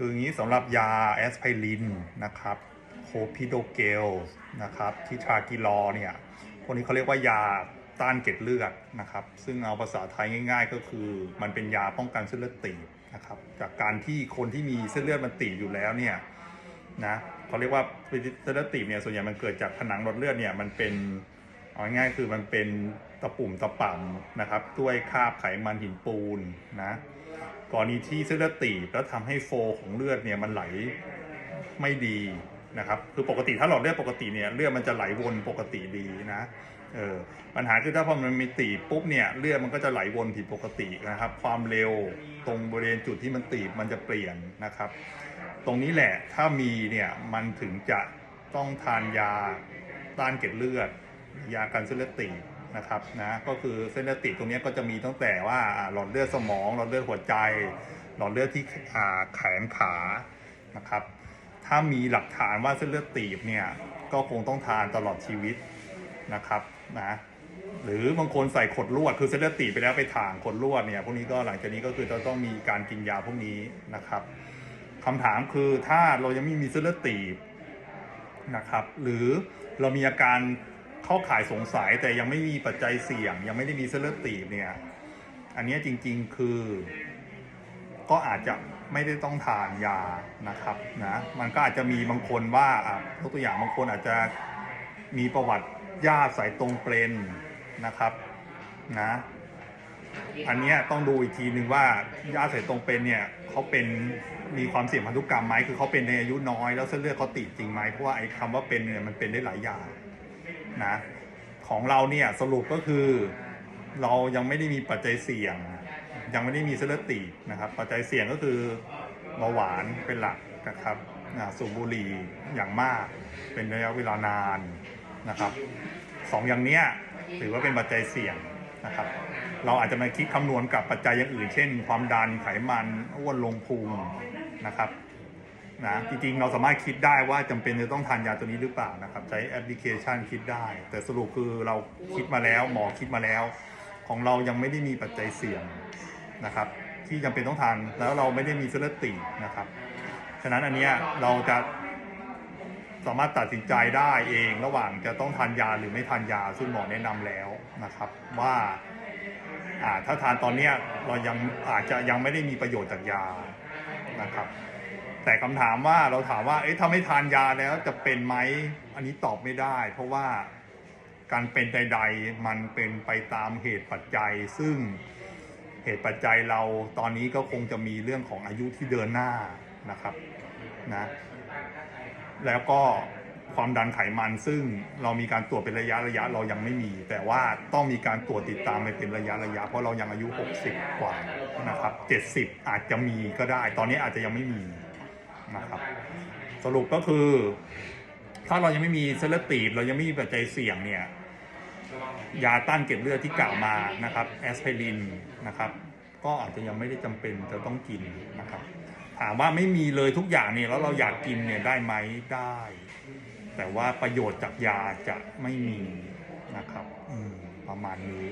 คืออย่างนี้สำหรับยาแอสไพรินนะครับโคพิโดเกลนะครับที่ทรากิลอเนี่ยพวกนี้เขาเรียกว่ายาต้านเกล็ดเลือดนะครับ ซึ่งเอาภาษาไทยง่าย ๆ ก็คือมันเป็นยาป้องกันเส้นเลือดตีบนะครับจากการที่คนที่มีเส้นเลือดมันตีบอยู่แล้วเนี่ยนะเขาเรียกว่าเส้นเลือดตีบเนี่ยส่วนใหญ่มันเกิดจากผนังหลอดเลือดเนี่ยมันเป็น เอาง่ายคือมันเป็นตะปุ่มตะป่ำนะครับ ด้วยคาบไขมันหินปูนนะกรณีที่เส้นเลือดตีบแล้วทำให้โฟลของเลือดเนี่ยมันไหลไม่ดีนะครับคือปกติถ้าหลอดเลือดปกติเนี่ยเลือดมันจะไหลวนปกติดีนะเออปัญหาคือถ้าพอมันมีตีบปุ๊บเนี่ยเลือดมันก็จะไหลวนผิดปกตินะครับ ความเร็วตรงบริเวณจุดที่มันตีบมันจะเปลี่ยนนะครับ ตรงนี้แหละถ้ามีเนี่ยมันถึงจะต้องทานยาต้านเกล็ดเลือด ยากันเส้นเลือดตีบนะครับนะก็คือเส้นเลือดตีบตรงนี้ก็จะมีตั้งแต่ว่าหลอดเลือดสมองหลอดเลือดหัวใจ หลอดเลือดที่แขนขานะครับ ถ้ามีหลักฐานว่าเส้นเลือดตีบเนี่ยก็คงต้องทานตลอดชีวิตนะครับนะหรือบางคนใส่ขดลวดคือเส้นเลือดตีบไปแล้วไปถ่างขดลวดเนี่ยพวกนี้ก็หลังจากนี้ก็คือจะต้องมีการกินยาพวกนี้นะครับคำถามคือถ้าเรายังไม่มีเส้นเลือดตีบนะครับ หรือเรามีอาการ เข้าข่ายสงสัยแต่ยังไม่มีปัจจัยเสี่ยง ยังไม่ได้มีเส้นเลือดตีบเนี่ย อันนี้จริงๆคือ ก็อาจจะไม่ได้ต้องทานยานะครับนะมันก็อาจจะมีบางคนว่าอยกตัวอย่างบางคนอาจจะมีประวัติญาติสายตรงเปรนนะครับนะอันนี้ต้องดูอีกทีหนึ่งว่าญาติสายตรงเป็นเนี่ยเขาเป็นมีความเสี่ยงพันธุกรรมไหมคือเขาเป็นในอายุน้อยแล้วเส้นเลือดเขาตีบจริงไหมเพราะว่าไอ้คำว่าเป็นเนี่ยมันเป็นได้หลายอย่าง นะของเราเนี่ยสรุปก็คือเรายังไม่ได้มีปัจจัยเสี่ยง ยังไม่ได้มีเส้นเลือดตีบนะครับ ปัจจัยเสี่ยงก็คือเบาหวานเป็นหลักนะครับสูบบุหรี่อย่างมากเป็นระยะเวลานานนะครับสองอย่างเนี้ยถือว่าเป็นปัจจัยเสี่ยงนะครับ เราอาจจะมาคิดคำนวณกับปัจจัยอย่างอื่น เช่น ความดันไขมันอ้วนลงพุงนะครับ นะจริงๆ เราสามารถคิดได้ว่าจำเป็นจะต้องทานยาตัวนี้หรือเปล่านะครับ ใช้แอปพลิเคชันคิดได้ แต่สรุปคือเราคิดมาแล้ว หมอคิดมาแล้ว ของเรายังไม่ได้มีปัจจัยเสี่ยงนะครับ ที่จำเป็นต้องทานแล้วเราไม่ได้มีเส้นเลือดตีบนะครับ ฉะนั้นอันเนี้ยเราจะสามารถตัดสินใจได้เองระหว่างจะต้องทานยาหรือไม่ทานยาซึ่งหมอแนะนำแล้วนะครับว่าอ่าถ้าทานตอนเนี้ยเรายังอาจจะยังไม่ได้มีประโยชน์จากยานะครับ แต่คำถามว่าเราถามว่า เอ๊ะถ้าไม่ทานยาแล้วจะเป็นไหม อันนี้ตอบไม่ได้ เพราะว่าการเป็นใด ๆ มันเป็นไปตามเหตุปัจจัย ซึ่งเหตุปัจจัยเราตอนนี้ก็คงจะมีเรื่องของอายุที่เดินหน้านะครับนะแล้วก็ความดันไขมันซึ่งเรามีการตรวจเป็นระยะระยะเรายังไม่มี แต่ว่าต้องมีการตรวจติดตามไปเป็นระยะระยะ เพราะเรายังอายุ 60 กว่านะครับ 70 อาจจะมีก็ได้ ตอนนี้อาจจะยังไม่มี นะครับ สรุปก็คือ ถ้าเรายังไม่มีเส้นเลือดตีบเรายังไม่มีปัจจัยเสี่ยงเนี่ย ยาต้านเกล็ดเลือดที่กล่าวมานะครับแอสไพรินนะครับ ก็อาจจะยังไม่ได้จำเป็นจะต้องกินนะครับ ถามว่าไม่มีเลยทุกอย่างเนี่ยแล้วเราอยากกินเนี่ยได้ไหมได้ แต่ว่าประโยชน์จากยาจะไม่มีนะครับ ประมาณนี้